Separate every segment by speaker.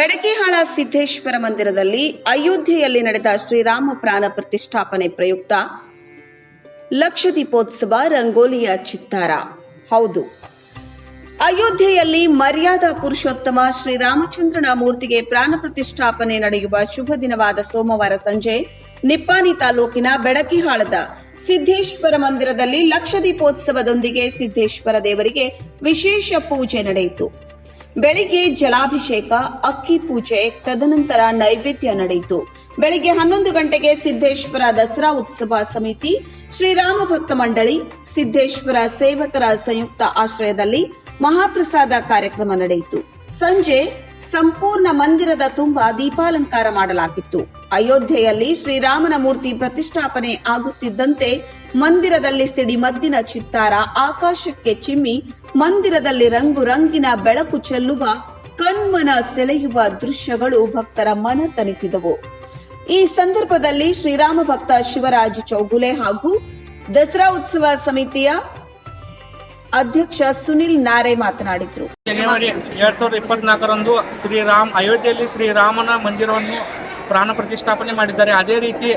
Speaker 1: ಬೆಡಕಿಹಾಳ ಸಿದ್ದೇಶ್ವರ ಮಂದಿರದಲ್ಲಿ ಅಯೋಧ್ಯೆಯಲ್ಲಿ ನಡೆದ ಶ್ರೀರಾಮ ಪ್ರಾಣ ಪ್ರತಿಷ್ಠಾಪನೆ ಪ್ರಯುಕ್ತ ಲಕ್ಷ ದೀಪೋತ್ಸವ ರಂಗೋಲಿಯ ಚಿತ್ತಾರ. ಹೌದು. ಅಯೋಧ್ಯೆಯಲ್ಲಿ ಮರ್ಯಾದಾ ಪುರುಷೋತ್ತಮ ಶ್ರೀರಾಮಚಂದ್ರನ ಮೂರ್ತಿಗೆ ಪ್ರಾಣ ಪ್ರತಿಷ್ಠಾಪನೆ ನಡೆಯುವ ಶುಭ ದಿನವಾದ ಸೋಮವಾರ ಸಂಜೆ ನಿಪ್ಪಾನಿ ತಾಲೂಕಿನ ಬೆಡಕಿಹಾಳದ ಸಿದ್ದೇಶ್ವರ ಮಂದಿರದಲ್ಲಿ ಲಕ್ಷ ದೀಪೋತ್ಸವದೊಂದಿಗೆ ಸಿದ್ದೇಶ್ವರ ದೇವರಿಗೆ ವಿಶೇಷ ಪೂಜೆ ನಡೆಯಿತು. ಬೆಳಿಗ್ಗೆ ಜಲಾಭಿಷೇಕ, ಅಕ್ಕಿ ಪೂಜೆ, ತದನಂತರ ನೈವೇದ್ಯ ನಡೆಯಿತು. ಬೆಳಿಗ್ಗೆ ಹನ್ನೊಂದು ಗಂಟೆಗೆ ಸಿದ್ದೇಶ್ವರ ದಸರಾ ಉತ್ಸವ ಸಮಿತಿ, ಶ್ರೀರಾಮ ಭಕ್ತ ಮಂಡಳಿ, ಸಿದ್ದೇಶ್ವರ ಸೇವಕರ ಸಂಯುಕ್ತ ಆಶ್ರಯದಲ್ಲಿ ಮಹಾಪ್ರಸಾದ ಕಾರ್ಯಕ್ರಮ ನಡೆಯಿತು. ಸಂಜೆ ಸಂಪೂರ್ಣ ಮಂದಿರದ ತುಂಬ ದೀಪಾಲಂಕಾರ ಮಾಡಲಾಗಿತ್ತು. ಅಯೋಧ್ಯೆಯಲ್ಲಿ ಶ್ರೀರಾಮನ ಮೂರ್ತಿ ಪ್ರತಿಷ್ಠಾಪನೆ ಆಗುತ್ತಿದ್ದಂತೆ ಮಂದಿರದಲ್ಲಿ ಸಿಡಿ ಮದ್ದಿನ ಚಿತ್ತಾರ, ಆಕಾಶಕ್ಕೆ ಚಿಮ್ಮಿ, ಮಂದಿರದಲ್ಲಿ ರಂಗು ರಂಗಿನ ಬೆಳಕು ಚೆಲ್ಲುವ, ಕಣ್ಮನ ಸೆಳೆಯುವ ದೃಶ್ಯಗಳು ಭಕ್ತರ ಮನ ತನಿಸಿದವು ಈ ಸಂದರ್ಭದಲ್ಲಿ ಶ್ರೀರಾಮ ಭಕ್ತ ಶಿವರಾಜ್ ಚೌಗುಲೆ ಹಾಗೂ ದಸರಾ ಉತ್ಸವ ಸಮಿತಿಯ ಅಧ್ಯಕ್ಷ ಸುನಿಲ್ ನಾರೆ ಮಾತನಾಡಿದರು.
Speaker 2: ಜನವರಿ ಎರಡ್ ಸಾವಿರದ ಇಪ್ಪತ್ನಾಲ್ಕರಂದು ಶ್ರೀರಾಮ್, ಅಯೋಧ್ಯೆಯಲ್ಲಿ ಶ್ರೀರಾಮನ ಮಂದಿರವನ್ನು ಪ್ರಾಣ ಪ್ರತಿಷ್ಠಾಪನೆ ಮಾಡಿದ್ದಾರೆ. ಅದೇ ರೀತಿ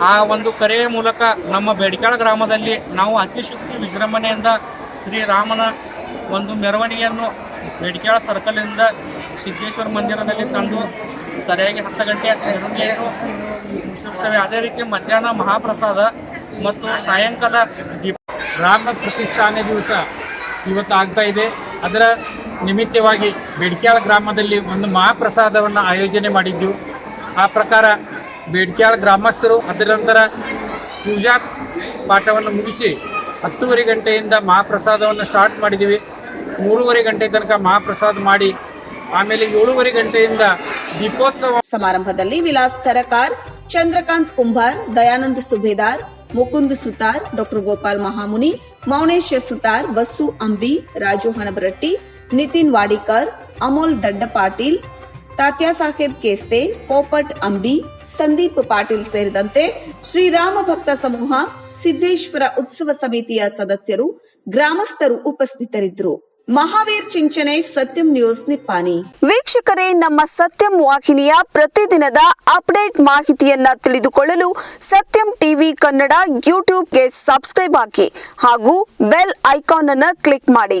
Speaker 2: ಆ ಒಂದು ಕರೆಯ ಮೂಲಕ ನಮ್ಮ ಬೇಡಿಕಾಳ ಗ್ರಾಮದಲ್ಲಿ ನಾವು ಅತಿಶಕ್ತಿ ವಿಜೃಂಭಣೆಯಿಂದ ಶ್ರೀರಾಮನ ಒಂದು ಮೆರವಣಿಗೆಯನ್ನು ಬೇಡಿಕಾಳ ಸರ್ಕಲಿಂದ ಸಿದ್ದೇಶ್ವರ ಮಂದಿರದಲ್ಲಿ ತಂದು ಸರಿಯಾಗಿ ಹತ್ತು ಗಂಟೆ ಮೆರವಣಿಗೆಯನ್ನು ಮುಗಿಸಿರುತ್ತೇವೆ ಅದೇ ರೀತಿ ಮಧ್ಯಾಹ್ನ ಮಹಾಪ್ರಸಾದ ಮತ್ತು ಸಾಯಂಕಾಲ ದೀಪ.
Speaker 3: ರಾಮ ಪ್ರತಿಷ್ಠಾನೆ ದಿವಸ ಇವತ್ತು ಆಗ್ತಾ ಇದೆ. ಅದರ ನಿಮಿತ್ತವಾಗಿ ಬೇಡ್ಕ್ಯಾಳ ಗ್ರಾಮದಲ್ಲಿ ಒಂದು ಮಹಾಪ್ರಸಾದವನ್ನು ಆಯೋಜನೆ ಮಾಡಿದ್ದು. ಆ ಪ್ರಕಾರ ಬೇಡ್ಕ್ಯಾಳ ಗ್ರಾಮಸ್ಥರು ಅದರ ನಂತರ ಪೂಜಾ ಪಾಠವನ್ನು ಮುಗಿಸಿ ಹತ್ತೂವರೆ ಗಂಟೆಯಿಂದ ಮಹಾಪ್ರಸಾದವನ್ನು ಸ್ಟಾರ್ಟ್ ಮಾಡಿದ್ದೀವಿ. ಮೂರುವರೆ ಗಂಟೆ ತನಕ ಮಹಾಪ್ರಸಾದ ಮಾಡಿ, ಆಮೇಲೆ ಏಳೂವರೆ ಗಂಟೆಯಿಂದ ದೀಪೋತ್ಸವ
Speaker 1: ಸಮಾರಂಭದಲ್ಲಿ ವಿಲಾಸ್ ತರಕಾರ್, ಚಂದ್ರಕಾಂತ್ ಕುಂಭಾರ್, ದಯಾನಂದ್ ಸುಬೇದಾರ್ ಮುಕುಂದ್ ಸುತಾರ್, ಡಾಕ್ಟರ್ ಗೋಪಾಲ್ ಮಹಾಮುನಿ, ಮೌನೇಶ್ ಸುತಾರ್ ಬಸ್ಸು ಅಂಬಿ, ರಾಜು ಹಣಬರಟ್ಟಿ, ನಿತಿನ್ ವಾಡಿಕರ್, ಅಮೋಲ್ ದಡ್ಡ ಪಾಟೀಲ್ ತಾತ್ಯಾ ಸಾಹೇಬ್ ಕೇಸ್ತೆ ಪೋಪಟ್ ಅಂಬಿ, ಸಂದೀಪ್ ಪಾಟೀಲ್ ಸೇರಿದಂತೆ ಶ್ರೀರಾಮ ಭಕ್ತ ಸಮೂಹ, ಸಿದ್ದೇಶ್ವರ ಉತ್ಸವ ಸಮಿತಿಯ ಸದಸ್ಯರು, ಗ್ರಾಮಸ್ಥರು ಉಪಸ್ಥಿತರಿದ್ದರು. ಮಹಾವೀರ್ ಚಿಂಚನೆ ಸತ್ಯಂ ನ್ಯೂಸ್ ನಿಪ್ಪಾನಿ
Speaker 4: ವೀಕ್ಷಕರೇ, ನಮ್ಮ ಸತ್ಯಂ ವಾಹಿನಿಯ ಪ್ರತಿದಿನದ ಅಪ್ಡೇಟ್ ಮಾಹಿತಿಯನ್ನ ತಿಳಿದುಕೊಳ್ಳಲು ಸತ್ಯಂ ಟಿವಿ ಕನ್ನಡ ಯೂಟ್ಯೂಬ್ಗೆ ಸಬ್ಸ್ಕ್ರೈಬ್ ಹಾಕಿ ಹಾಗೂ ಬೆಲ್ ಐಕಾನ್ ಅನ್ನು ಕ್ಲಿಕ್ ಮಾಡಿ.